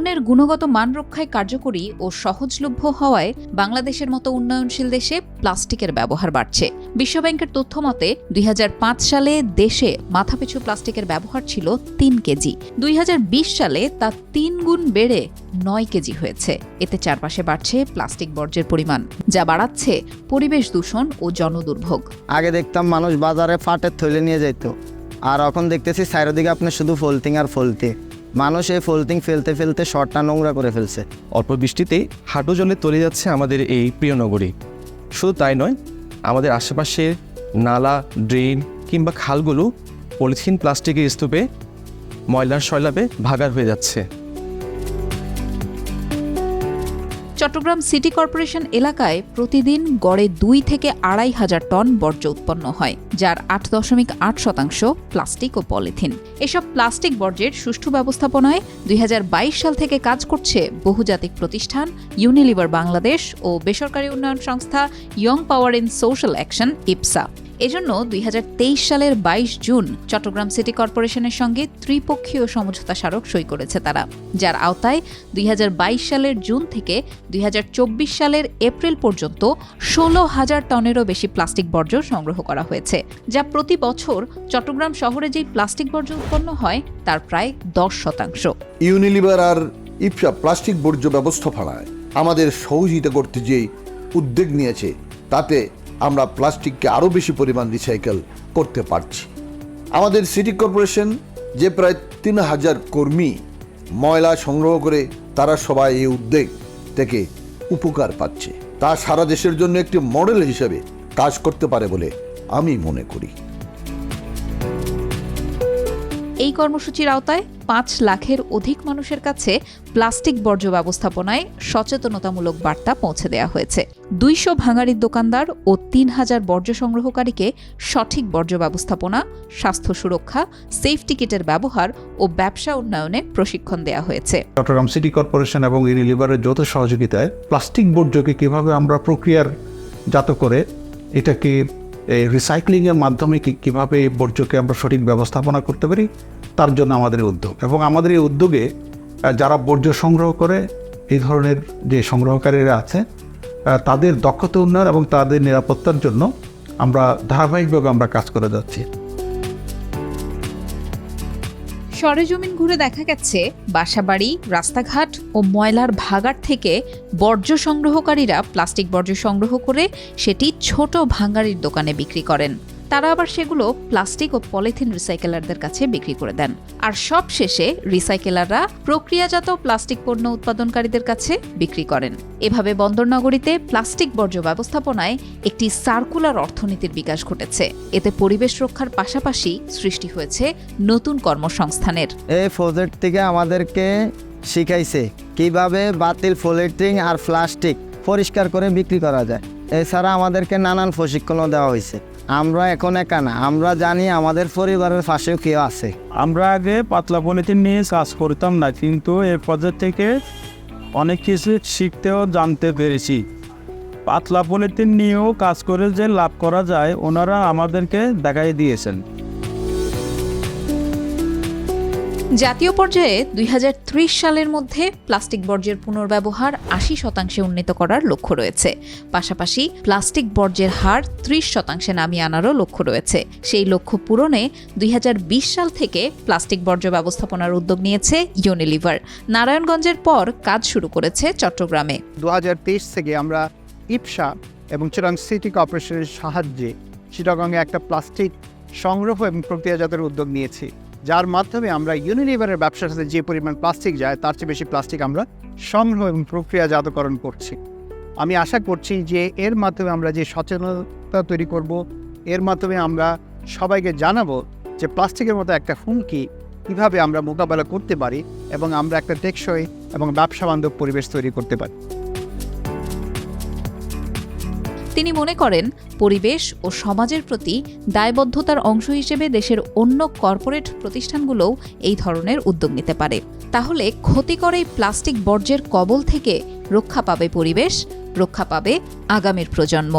পণ্যের গুণগত মান রক্ষায় কার্যকরী ও সহজলভ্য হওয়ায় বাংলাদেশের মতো উন্নয়নশীল দেশে প্লাস্টিকের ব্যবহার বাড়ছে। বিশ্বব্যাংকের তথ্য মতে, দুই সালে দেশে মাথাপিছু প্লাস্টিকের ব্যবহার ছিল তিন কেজি। দুই হাজার বিশ সালে তা তিন গুণ বেড়ে নয় কেজি হয়েছে। এতে চারপাশে বাড়ছে প্লাস্টিক বর্জ্যের পরিমাণ, যা বাড়াচ্ছে পরিবেশ দূষণ ও জনদুর্ভোগ। আগে দেখতাম মানুষ বাজারে ফাটের থলে নিয়ে যেত আর এখন দেখতেছি চারিদিকে আপনি শুধু ফলতিং আর ফলতি মানুষ এই ফলতিং ফেলতে ফেলতে শর্টটা নোংরা করে ফেলছে। অল্প বৃষ্টিতেই হাঁটু জলে তলে যাচ্ছে আমাদের এই প্রিয় নগরী। শুধু তাই নয়, আমাদের আশেপাশের নালা, ড্রেন কিংবা খালগুলো পলিথিন, প্লাস্টিকের স্তূপে, ময়লার শয়লাপে ভাগার হয়ে যাচ্ছে। চট্টগ্রাম সিটি কর্পোরেশন এলাকায় প্রতিদিন গড়ে দুই থেকে আড়াই হাজার টন বর্জ্য উৎপন্ন হয়, যার আট দশমিক আট শতাংশ প্লাস্টিক ও পলিথিন। এসব প্লাস্টিক বর্জ্যের সুষ্ঠু ব্যবস্থাপনায় দুই হাজার বাইশ সাল থেকে কাজ করছে বহুজাতিক প্রতিষ্ঠান ইউনিলিভার বাংলাদেশ ও বেসরকারি উন্নয়ন সংস্থা young power in social action, YPSA. এজন্য দুই হাজার তেইশ সালের ২২ জুন চট্টগ্রাম সিটি কর্পোরেশনের সঙ্গে ত্রিপক্ষীয় সমঝোতা স্মারক সই করেছে তারা, যার আওতায় দুই হাজার বাইশ সালের জুন থেকে দুই হাজার চব্বিশ সালের এপ্রিল পর্যন্ত ষোলো হাজার টনেরও বেশি প্লাস্টিক বর্জ্য সংগ্রহ করা হয়েছে, যা প্রতি বছর চট্টগ্রাম শহরে যেই প্লাস্টিক বর্জ্য উৎপন্ন হয়, তার প্রায় দশ শতাংশ। ইউনিলিভার আর ইপসা প্লাস্টিক বর্জ্য ব্যবস্থাপনায় আমাদের সহযোগিতা করতে যে উদ্যোগ নিয়েছে, তাতে আমরা প্লাস্টিককে আরও বেশি পরিমাণ রিসাইকেল করতে পারছি। আমাদের সিটি কর্পোরেশন যে প্রায় তিন হাজার কর্মী ময়লা সংগ্রহ করে তারা সবাই এই উদ্যোগ থেকে উপকার পাচ্ছে। তা সারা দেশের জন্য একটি মডেল হিসেবে কাজ করতে পারে বলে আমি মনে করি। এই কর্মসূচির আওতায় পাঁচ লাখের অধিক মানুষের কাছে প্লাস্টিক বর্জ্য ব্যবস্থাপনায় সচেতনতামূলক বার্তা পৌঁছে দেওয়া হয়েছে। দুইশো ভাঙাড়ির দোকানদার ও তিন হাজার বর্জ্য সংগ্রহকারীকে সঠিক বর্জ্য ব্যবস্থাপনা, স্বাস্থ্য সুরক্ষা সেফটি কিটের ব্যবহার ও ব্যবসা উন্নয়নে প্রশিক্ষণ দেওয়া হয়েছে। চট্টগ্রাম সিটি কর্পোরেশন এবং ইউনিলিভারের যৌথ সহযোগিতায় প্লাস্টিক বর্জ্যকে কীভাবে আমরা প্রক্রিয়ার জাত করে এটাকে রিসাইক্লিংয়ের মাধ্যমে কীভাবে বর্জ্যকে আমরা সঠিক ব্যবস্থাপনা করতে পারি তার জন্য আমাদের উদ্যোগ। এবং আমাদের এই উদ্যোগে যারা বর্জ্য সংগ্রহ করে, এই ধরনের যে সংগ্রহকারীরা আছে তাদের দক্ষতা উন্নয়ন এবং তাদের নিরাপত্তার জন্য আমরা ধারাবাহিকভাবে আমরা কাজ করে যাচ্ছি। সরেজমিন ঘুরে দেখা গেছে, বাসাবাড়ি, রাস্তাঘাট ও ময়লার ভাগাড় থেকে বর্জ্য সংগ্রহকারীরা প্লাস্টিক বর্জ্য সংগ্রহ করে সেটি ছোট ভাঙ্গারির দোকানে বিক্রি করেন। তারা আবার সেগুলো প্লাস্টিক ও পলিথিন রিসাইকেলারদের কাছে বিক্রি করে দেন। আর সব শেষে রিসাইকেলাররা প্রক্রিয়াজাত প্লাস্টিক পণ্য উৎপাদনকারীদের কাছে বিক্রি করেন। এভাবে বন্দরনগরীতে প্লাস্টিক বর্জ্য ব্যবস্থাপনায় একটি সার্কুলার অর্থনীতির বিকাশ ঘটেছে। এতে পরিবেশ রক্ষার পাশাপাশি সৃষ্টি হয়েছে নতুন কর্মসংস্থানের। এই প্রজেক্ট থেকে আমাদেরকে শিখাইছে কীভাবে বাতিল ফলিটিং আর প্লাস্টিক পরিষ্কার করে বিক্রি করা যায়। এছাড়া আমাদেরকে নানান প্রশিক্ষণও দেওয়া হয়েছে। আমরা এখন একা না, আমরা জানি আমাদের পরিবারের পাশেও কেউ আছে। আমরা আগে পাতলা পলিথিন নিয়ে কাজ করতাম না, কিন্তু এর পর্যায় থেকে অনেক কিছু শিখতেও জানতে পেরেছি। পাতলা পলিথিন নিয়েও কাজ করে যে লাভ করা যায়, ওনারা আমাদেরকে দেখাই দিয়েছেন। জাতীয় পর্যায়ে দু হাজার ত্রিশ সালের মধ্যে প্লাস্টিক বর্জ্যের পুনর্ব্যবহার আশি শতাংশে উন্নীত করার লক্ষ্য রয়েছে। পাশাপাশি প্লাস্টিক বর্জ্যের হার ত্রিশ শতাংশে নামিয়ে আনারও লক্ষ্য রয়েছে। সেই লক্ষ্য পূরণে দুই হাজার বিশ সাল থেকে প্লাস্টিক বর্জ্য ব্যবস্থাপনার উদ্যোগ নিয়েছে ইউনিলিভার। নারায়ণগঞ্জের পর কাজ শুরু করেছে চট্টগ্রামে। দু হাজার তেইশ থেকে আমরা ইপসা এবং চিটাং সিটি কর্পোরেশনের সাহায্যে চিটাগংয়ে একটা প্লাস্টিক সংগ্রহ এবং প্রক্রিয়াজাতের উদ্যোগ নিয়েছি। যার মাধ্যমে আমরা ইউনিলিভারের ব্যবসার সাথে যে পরিমাণ প্লাস্টিক যায়, তার চেয়ে বেশি প্লাস্টিক আমরা সংগ্রহ এবং প্রক্রিয়াজাতকরণ করছি। আমি আশা করছি যে এর মাধ্যমে আমরা যে সচেতনতা তৈরি করব, এর মাধ্যমে আমরা সবাইকে জানাব যে প্লাস্টিকের মতো একটা হুমকি কীভাবে আমরা মোকাবেলা করতে পারি এবং আমরা একটা টেকসই এবং ব্যবসা বান্ধব পরিবেশ তৈরি করতে পারি। তিনি মনে করেন, পরিবেশ ও সমাজের প্রতি দায়বদ্ধতার অংশ হিসেবে দেশের অন্য কর্পোরেট প্রতিষ্ঠানগুলোও এই ধরনের উদ্যোগ নিতে পারে। তাহলে ক্ষতিকর এই প্লাস্টিক বর্জ্যের কবল থেকে রক্ষা পাবে পরিবেশ, রক্ষা পাবে আগামীর প্রজন্ম।